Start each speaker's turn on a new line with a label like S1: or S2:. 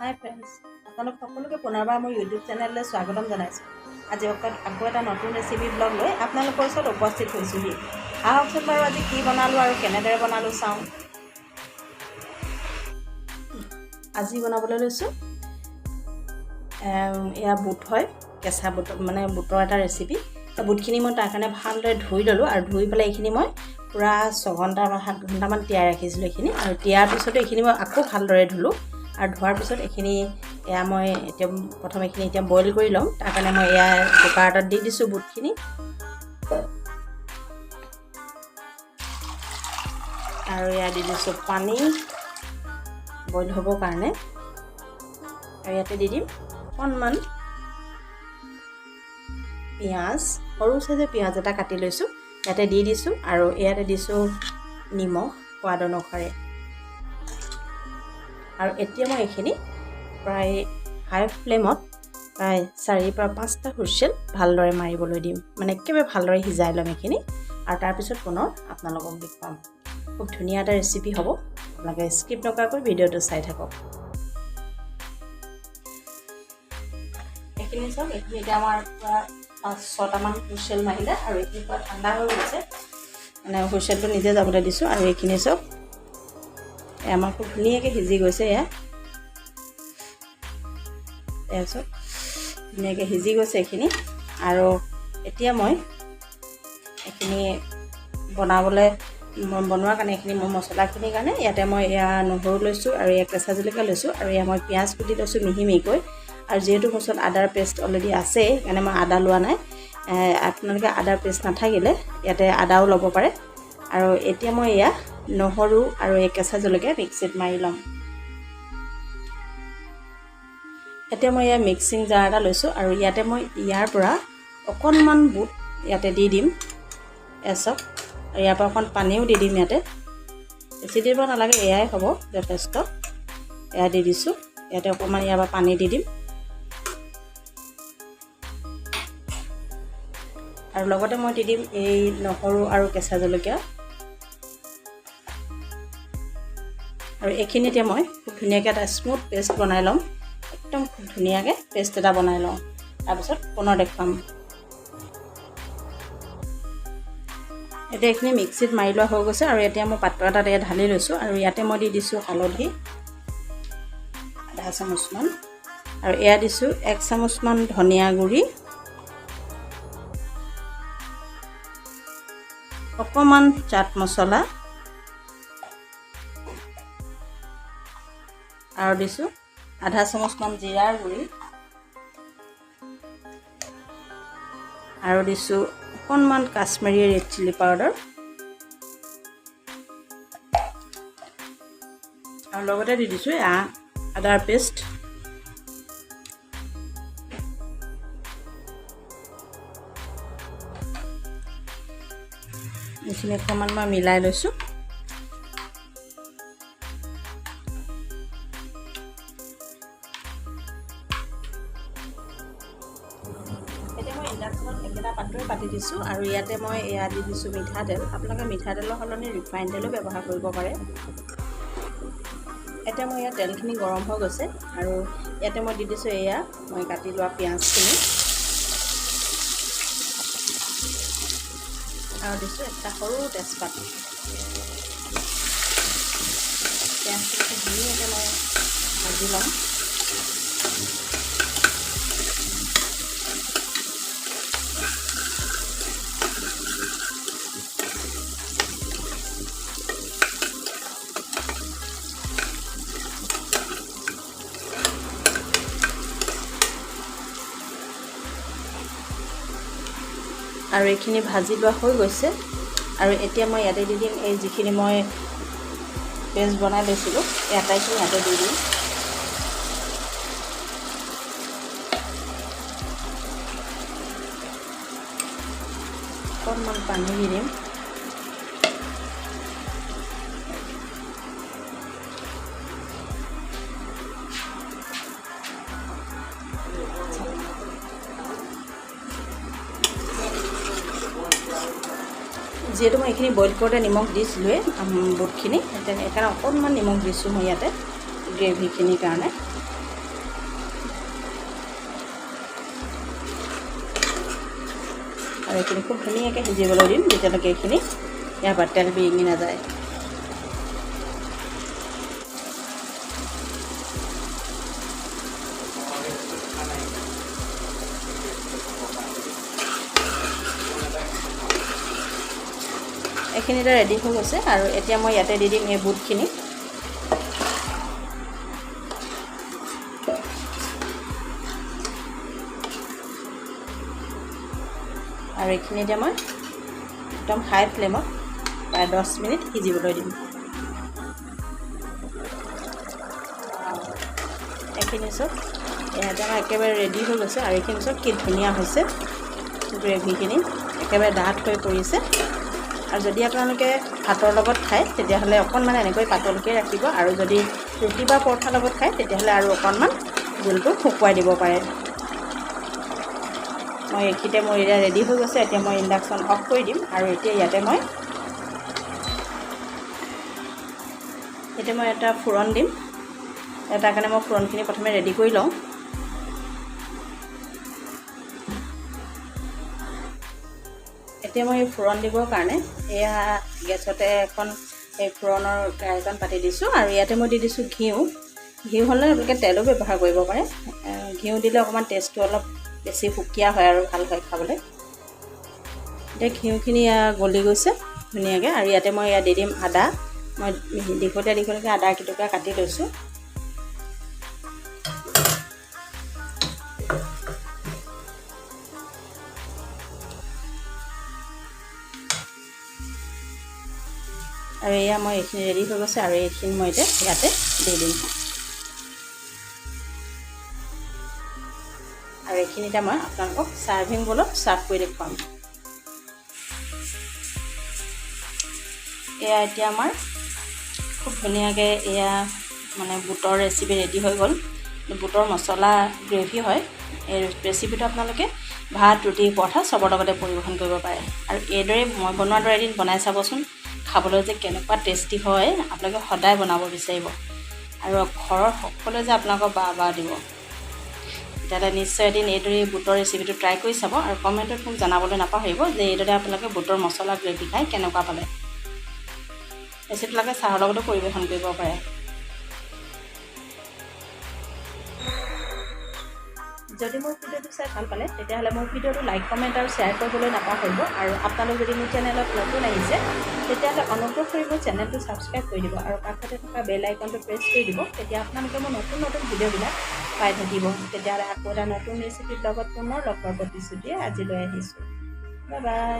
S1: হাই friends আপোনালোক সকলোকে পুনৰবাৰ মোৰ ইউটিউব চেনেললৈ স্বাগতম জনাইছোঁ। আজি আকৌ এটা নতুন ৰেচিপি ব্লগ লৈ আপোনালোকৰ ওচৰত উপস্থিত হৈছোঁহি। আহকচোন বাৰু আজি কি বনালোঁ আৰু কেনেদৰে বনালোঁ চাওঁ। আজি বনাবলৈ লৈছোঁ এয়া বুট হয় কেঁচা বুট মানে বুটৰ এটা ৰেচিপি বুটখিনি মই তাৰ কাৰণে ভালদৰে ধুই ল'লোঁ আৰু ধুই পেলাই এইখিনি মই পূৰা বা সাত ঘণ্টামান তিয়াই ৰাখিছিলোঁ এইখিনি। আৰু তিয়াৰ পিছতো এইখিনি মই আকৌ ভালদৰে ধুলোঁ। আৰু ধোৱাৰ পিছত এইখিনি এয়া মই এতিয়া প্ৰথম এইখিনি এতিয়া বইল কৰি ল'ম। তাৰ কাৰণে মই এয়া কুকাৰ এটাত দি দিছোঁ বুটখিনি। আৰু এয়া দি দিছোঁ পানী। বইল হ'বৰ কাৰণে। আৰু ইয়াতে দি দিম অকণমান পিঁয়াজ। সৰু চাইজৰ পিঁয়াজ এটা কাটি লৈছোঁ। ইয়াতে দি দিছোঁ আৰু ইয়াতে দিছোঁ নিমখ সোৱাদ অনুসাৰে। আৰু এতিয়া মই এইখিনি প্ৰায় হাই ফ্লেমত প্ৰায় চাৰিৰ পৰা পাঁচটা হুইচেল ভালদৰে মাৰিবলৈ দিম। মানে একেবাৰে ভালদৰে সিজাই ল'ম এইখিনি আৰু তাৰপিছত পুনৰ আপোনালোকক দেখুৱাম খুব ধুনীয়া এটা ৰেচিপি হ'ব। আপোনালোকে স্কিপ নকৰাকৈ ভিডিঅ'টো চাই থাকক। এইখিনি চাওক, এইখিনি এতিয়া আমাৰ পৰা পাঁচ ছটামান হুইচেল মাৰিলে আৰু এইখিনি পৰা ঠাণ্ডা হৈ গৈছে। মানে হুইচেলটো নিজে যাবলৈ দিছোঁ আৰু এইখিনি চাওক এয়া আমাৰ খুব ধুনীয়াকৈ সিজি গৈছে এয়া। চাওক ধুনীয়াকৈ সিজি গৈছে এইখিনি। আৰু এতিয়া মই এইখিনি বনাবলৈ বনোৱাৰ কাৰণে এইখিনি মই মছলাখিনিৰ কাৰণে ইয়াতে মই এয়া নহৰু লৈছোঁ আৰু এয়া কেঁচা জলকীয়া লৈছোঁ আৰু এয়া মই পিঁয়াজ কুটি লৈছোঁ মিহি মিহিকৈ। আৰু যিহেতু মোৰ ওচৰত আদাৰ পেষ্ট অলৰেডি আছে সেইকাৰণে মই আদা লোৱা নাই। আপোনালোকে আদাৰ পেষ্ট নাথাকিলে ইয়াতে আদাও ল'ব পাৰে। আৰু এতিয়া মই এয়া নহৰু আৰু এই কেঁচা জলকীয়া মিক্সিত মাৰি ল'ম। এতিয়া মই এয়া মিক্সিং জাৰ এটা লৈছোঁ আৰু ইয়াতে মই ইয়াৰ পৰা অকণমান বুট ইয়াতে দি দিম এয়া চাওক আৰু ইয়াৰ পৰা অকণ পানীও দি দিম ইয়াতে। বেছি দিব নালাগে এয়াই হ'ব যথেষ্ট। এয়া দি দিছোঁ। ইয়াতে অকণমান ইয়াৰ পৰা পানী দি দিম। আৰু লগতে মই দি দিম এই নহৰু আৰু কেঁচা জলকীয়া। আৰু এইখিনিতে মই খুব ধুনীয়াকৈ এটা স্মুথ পেষ্ট বনাই ল'ম। একদম খুব ধুনীয়াকৈ পেষ্ট এটা বনাই লওঁ। তাৰপিছত পুনৰ দেখুৱাম। এতিয়া এইখিনি মিক্সিত মাৰি লোৱা হৈ গৈছে আৰু এতিয়া মই পাত্ৰ এটাত এয়া ঢালি লৈছোঁ আৰু ইয়াতে মই দি দিছোঁ হালধি আধা চামুচমান। আৰু এয়া দিছোঁ এক চামুচমান ধনিয়া গুড়ি। অকণমান চাট মছলা আৰু দিছোঁ আধা চামুচমান জিৰাৰ গুড়ি আৰু দিছোঁ অকণমান কাশ্মীৰী ৰেড চিলি পাউডাৰ আৰু লগতে দি দিছোঁ আদাৰ পেষ্ট এইখিনি অকণমান মই মিলাই লৈছোঁ। পাতি দিছোঁ আৰু ইয়াতে মই এয়া দি দিছোঁ মিঠাতেল। আপোনালোকে মিঠাতেলৰ সলনি ৰিফাইন তেলো ব্যৱহাৰ কৰিব পাৰে। এতিয়া মই ইয়াত তেলখিনি গৰম হৈ গৈছে আৰু ইয়াতে মই দি দিছোঁ এয়া মই কাটি লোৱা পিঁয়াজখিনি। আৰু দিছোঁ এটা সৰু তেজপাত পিঁয়াজখিনি ধুনীয়াকৈ মই ভাজি ল'ম আৰু এইখিনি ভাজি লোৱা হৈ গৈছে। আৰু এতিয়া মই ইয়াতে দি দিম, এই যিখিনি মই পেষ্ট বনাই লৈছিলোঁ এই আটাইখিনি ইয়াতে দি দিম। অকণমান পানী দি দিম। যিহেতু মই এইখিনি বইল কৰোঁতে নিমখ দিছিলোঁৱেই বুটখিনি সেইকাৰণে অকণমান নিমখ দিছোঁ মই ইয়াতে গ্ৰেভিখিনিৰ কাৰণে। আৰু এইখিনি খুব ধুনীয়াকৈ সিজিবলৈ দিম, যেতিয়ালৈকে এইখিনি ইয়াৰ পৰা তেল বিৰিঙি নাযায়। এইখিনি এতিয়া ৰেডি হৈ গৈছে আৰু এতিয়া মই ইয়াতে দি দিম এই বুটখিনি। আৰু এইখিনি এতিয়া মই একদম হাই ফ্লেমত প্ৰায় দহ মিনিট সিজিবলৈ দিম। এইখিনি চব ইয়াতে আমাৰ একেবাৰে ৰেডি হৈ গৈছে আৰু এইখিনি চব কি ধুনীয়া হৈছে। গ্ৰেভিখিনি একেবাৰে ডাঠ হৈ পৰিছে। আৰু যদি আপোনালোকে ভাতৰ লগত খায় তেতিয়াহ'লে অকণমান এনেকৈ পাতলকৈ ৰাখিব আৰু যদি ৰুটি বা পৰঠাৰ লগত খায় তেতিয়াহ'লে আৰু অকণমান জোলটো শুকুৱাই দিব পাৰে। মই এইখিনিতে মোৰ এতিয়া ৰেডি হৈ গৈছে এতিয়া মই ইণ্ডাকশ্যন অফ কৰি দিম আৰু এতিয়া ইয়াতে মই এতিয়া মই এটা ফোৰণ দিম। তাৰ কাৰণে মই ফোৰণখিনি প্ৰথমে ৰেডি কৰি লওঁ। এতিয়া মই ফোৰণ দিবৰ কাৰণে এয়া গেছতে এখন এই ফোৰণৰ কেৰাহীখন পাতি দিছোঁ আৰু ইয়াতে মই দি দিছোঁ ঘিউ। ঘিউ হ'লে আপোনালোকে তেলো ব্যৱহাৰ কৰিব পাৰে। ঘিউ দিলে অকণমান টেষ্টটো অলপ বেছি সুকীয়া হয় আৰু ভাল হয় খাবলৈ। এতিয়া ঘিউখিনি গলি গৈছে ধুনীয়াকৈ আৰু ইয়াতে মই ইয়াত দি দিম আদা। মই দীঘলীয়া দীঘলীয়াকৈ আদা কেইটুকুৰা কাটি লৈছোঁ। আৰু এয়া মই এইখিনি ৰেডি হৈ গৈছে আৰু এইখিনি মই এতিয়া ইয়াতে দি দিম। আৰু এইখিনিতে মই আপোনালোকক ছাৰ্ভিং বলত ছাৰ্ভ কৰি দেখুৱাম। এয়া এতিয়া আমাৰ খুব ধুনীয়াকৈ এয়া মানে বুটৰ ৰেচিপি ৰেডি হৈ গ'ল। বুটৰ মছলা গ্ৰেভি হয়। এই ৰেচিপিটো আপোনালোকে ভাত ৰুটি পৰঠা চবৰ লগতে পৰিৱেশন কৰিব পাৰে। আৰু এইদৰে মই বনোৱাৰ দৰে এদিন বনাই চাবচোন। খাবলৈ যে কেনেকুৱা টেষ্টি হয় আপোনালোকে সদায় বনাব বিচাৰিব। আৰু ঘৰৰ সকলোৱে যে আপোনালোকক বাহ বাহ দিব। তেতিয়াহ'লে নিশ্চয় এদিন এইদৰে বুটৰ ৰেচিপিটো ট্ৰাই কৰি চাব আৰু কমেণ্টত মোক জনাবলৈ নাপাহৰিব যে এইদৰে আপোনালোকে বুটৰ মছলা গ্ৰেভি খাই কেনেকুৱা পালে। ৰেচিপিবিলাকে চাহৰ লগতো পৰিৱেশন কৰিব পাৰে। যদি মোৰ ভিডিঅ'টো চাই ভাল পালে তেতিয়াহ'লে মোৰ ভিডিঅ'টো লাইক কমেণ্ট আৰু শ্বেয়াৰ কৰিবলৈ নাপাহৰিব। আৰু আপোনালোক যদি মোৰ চেনেলত নতুন আহিছে তেতিয়াহ'লে অনুগ্ৰহ কৰি মোৰ চেনেলটো ছাবস্ক্ৰাইব কৰি দিব আৰু কাষতে থকা বেল আইকনটো প্ৰেছ কৰি দিব তেতিয়া আপোনালোকে মোৰ নতুন নতুন ভিডিঅ'বিলাক পাই থাকিব। তেতিয়াহ'লে আকৌ এটা নতুন ৰেচিপিৰ লগত পুনৰ লগ পোৱাৰ প্ৰতিশ্ৰুতিয়ে আজিলৈ আহিছোঁ। Bye bye